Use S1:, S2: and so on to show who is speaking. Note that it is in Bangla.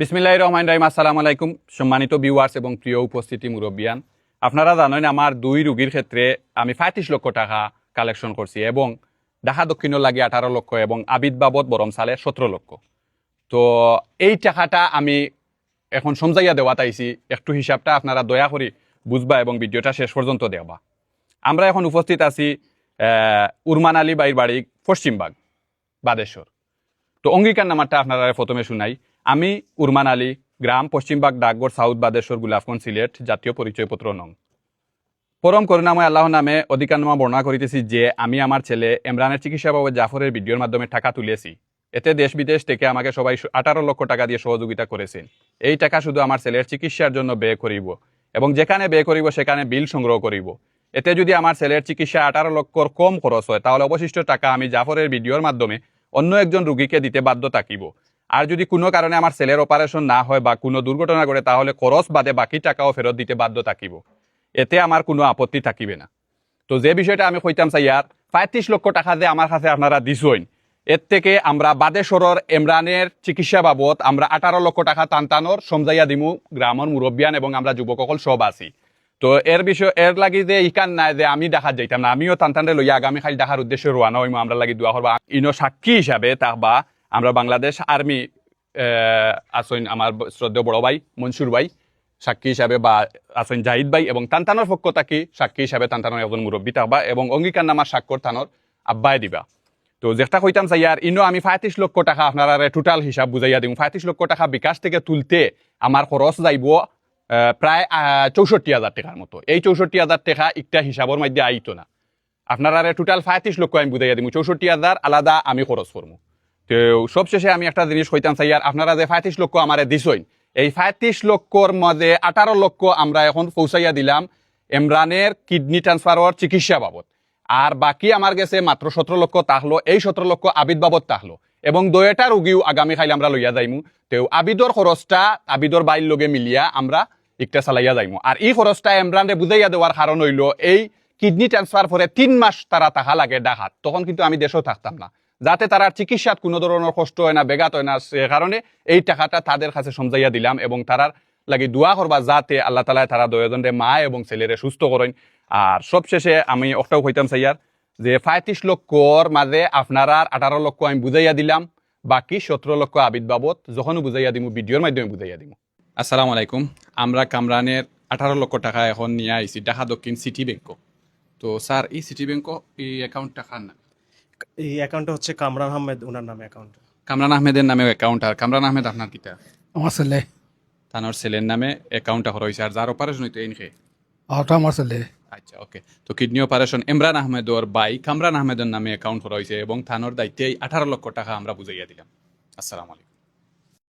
S1: বিসমিল্লাহ রহমান রাহিম। আসসালামু আলাইকুম, সম্মানিত ভিউয়ার্স এবং প্রিয় উপস্থিতি মুরব্বিয়ান। আপনারা জানেন আমার দুই রুগীর ক্ষেত্রে আমি পঁয়ত্রিশ লক্ষ টাকা কালেকশন করছি এবং ঢাকা দক্ষিণের লাগে আঠারো লক্ষ এবং আবিদ বাবদ বরম সালে সতেরো লক্ষ। তো এই টাকাটা আমি এখন সমজাইয়া দেওয়া তাইছি, একটু হিসাবটা আপনারা দয়া করে বুঝবা এবং ভিডিওটা শেষ পর্যন্ত দেওয়া। আমরা এখন উপস্থিত আছি উরমান আলী বাইর বাড়ি পশ্চিমবাগ বাদেশ্বর। তো অঙ্গীকার নামারটা আপনারা প্রথমে শুনাই। আমি উরমান আলী, গ্রাম পশ্চিমবাগ ডাকগড় সাউথ বাদেশ্বর গুলাফগঞ্জ সিলেট, জাতীয় পরিচয়পত্র নং। পরম করুণাময় আল্লাহর নামে অধিকারনামা বর্ণনা করিতেছি যে, আমি আমার ছেলে ইমরানের চিকিৎসা বাবদ জাফরের ভিডিওর মাধ্যমে টাকা তুলেছি এতে দেশ বিদেশ থেকে আমাকে সবাই আঠারো লক্ষ টাকা দিয়ে সহযোগিতা করেছেন। এই টাকা শুধু আমার ছেলের চিকিৎসার জন্য ব্যয় করিব এবং যেখানে ব্যয় করিব সেখানে বিল সংগ্রহ করিব। এতে যদি আমার ছেলের চিকিৎসা আঠারো লক্ষর কম খরচ হয়, তাহলে অবশিষ্ট টাকা আমি জাফরের ভিডিওর মাধ্যমে অন্য একজন রুগীকে দিতে বাধ্য থাকিব। আর যদি কোনো কারণে আমার ছেলের অপারেশন না হয় বা কোনো দুর্ঘটনা ঘটে, তাহলে খরচ বাদে বাকি টাকাও ফেরত দিতে বাধ্য থাকিব। এতে আমার কোনো আপত্তি থাকিবে না। তো যে বিষয়টা আমি কইতাম চাইয়ার পঁয়ত্রিশ লক্ষ টাকা যে আমার কাছে আপনারা দিছইন, এর থেকে আমরা বাদেশ্বরের ইমরানের চিকিৎসা বাবদ আমরা আঠারো লক্ষ টাকা টানটানোর সমজাইয়া দিমু গ্রামের মুরব্বিয়ান এবং আমরা যুবকসকল সব আছি তো এর বিষয়, এর লাগি যে ইকান নাই যে আমি দেখাত যাইতাম না, আমিও টানটানে লইয়া আগামীকাল দেখার উদ্দেশ্যে রোয়ানা হইমু আমরা লাগি দোয়া করবা ইনো সাক্ষী হিসাবে তাহবা আমরা বাংলাদেশ আর্মি আসইন আমার শ্রদ্ধেয় বড় ভাই মনসুর ভাই, সাক্ষী হিসাবে বা আছেন জাহিদ ভাই এবং তান্তানোর পক্ষ থাকি সাক্ষী হিসাবে তান্তানোর একজন মুরব্বী থাকবা এবং অঙ্গীকার নামার স্বাক্ষর থানোর আব্বাই দিবা। তো যেটা কইতাম চাই আর ইনো আমি পঁয়ত্রিশ লক্ষ টাকা আপনারা টোটাল হিসাব বুঝাইয়া দিম পঁয়ত্রিশ লক্ষ টাকা বিকাশ থেকে তুলতে আমার খরচ যাইব প্রায় চৌষট্টি হাজার টাকার মতো। এই চৌষট্টি হাজার টাকা একটা হিসাবের মধ্যে আইতো না। আপনারা টোটাল পঁয়ত্রিশ লক্ষ আমি বুঝাইয়া দিম। চৌষট্টি হাজার আলাদা আমি খরচ করব তো সবশেষে আমি একটা জিনিস কইতাম, চাই আর আপনারা যে পঁয়ত্রিশ লক্ষ আমারে দিছইন, এই পঁয়ত্রিশ লক্ষর মধ্যে আঠারো লক্ষ আমরা এখন পৌঁছাইয়া দিলাম ইমরানের কিডনি ট্রান্সফারের চিকিৎসা বাবদ। আর বাকি আমার গেছে মাত্র সতেরো লক্ষ তাহলো এই সতেরো লক্ষ আবিদ বাবদ তাহলো এবং দয়েটা রুগীও আগামী খাইলে আমরা লইয়া যাইমু। তো আবিদর খরচটা, আবিদর বাইর লগে মিলিয়া আমরা একটা চালাইয়া যাইমু। আর এই খরচটা ইমরানে বুঝাইয়া দেওয়ার কারণ হইল, এই কিডনি ট্রান্সফার পরে তিন মাস তারা তাহা লাগে ডাকাত, তখন কিন্তু আমি দেশেও থাকতাম না। যাতে তারা চিকিৎসাত কোনো ধরনের কষ্ট হয় না বেগাত হয় না, সে কারণে এই টাকাটা তাদের কাছে সমজাইয়া দিলাম এবং তারার লাগি দোয়া করবা যাতে আল্লাহ তালায় তারা দয়জনরে মা এবং ছেলেরে সুস্থ করেন আর সবশেষে আমি ওটাও কইতাম সাইয়ার যে পঁয়ত্রিশ লক্ষর মাঝে আপনারা আঠারো লক্ষ আমি বুঝাইয়া দিলাম, বাকি সতেরো লক্ষ আবিদ বাবদ যখনও বুঝাইয়া দিমু ভিডিওর মাধ্যমে বুঝাইয়া দিমু। আসসালামু আলাইকুম। আমরা কামরানের আঠারো লক্ষ টাকা এখন নিয়ে আইছি ঢাকা দক্ষিণ সিটি ব্যাংক তো স্যার, এই সিটি ব্যাংক এই অ্যাকাউন্ট টাকা না।
S2: এই অ্যাকাউন্টটা হচ্ছে কামরান আহমেদ ওনার নামে অ্যাকাউন্ট
S1: কামরান আহমেদের নামে অ্যাকাউন্ট আর কামরান আহমেদ আপনার কিটা?
S3: আমার ছেলে।
S1: তানোর ছেলের নামে অ্যাকাউন্টটা হয়েছে আর যার অপারেশন হইতো এনকে
S3: ওটা আমার ছেলে।
S1: আচ্ছা ওকে। তো কিডনি অপারেশন ইমরান আহমেদর বাই কামরান আহমেদের নামে অ্যাকাউন্ট হয়েছে এবং থানোর দায়িত্বে আঠারো লক্ষ টাকা আমরা বুঝাইয়া দিলাম। আসসালামু আলাইকুম।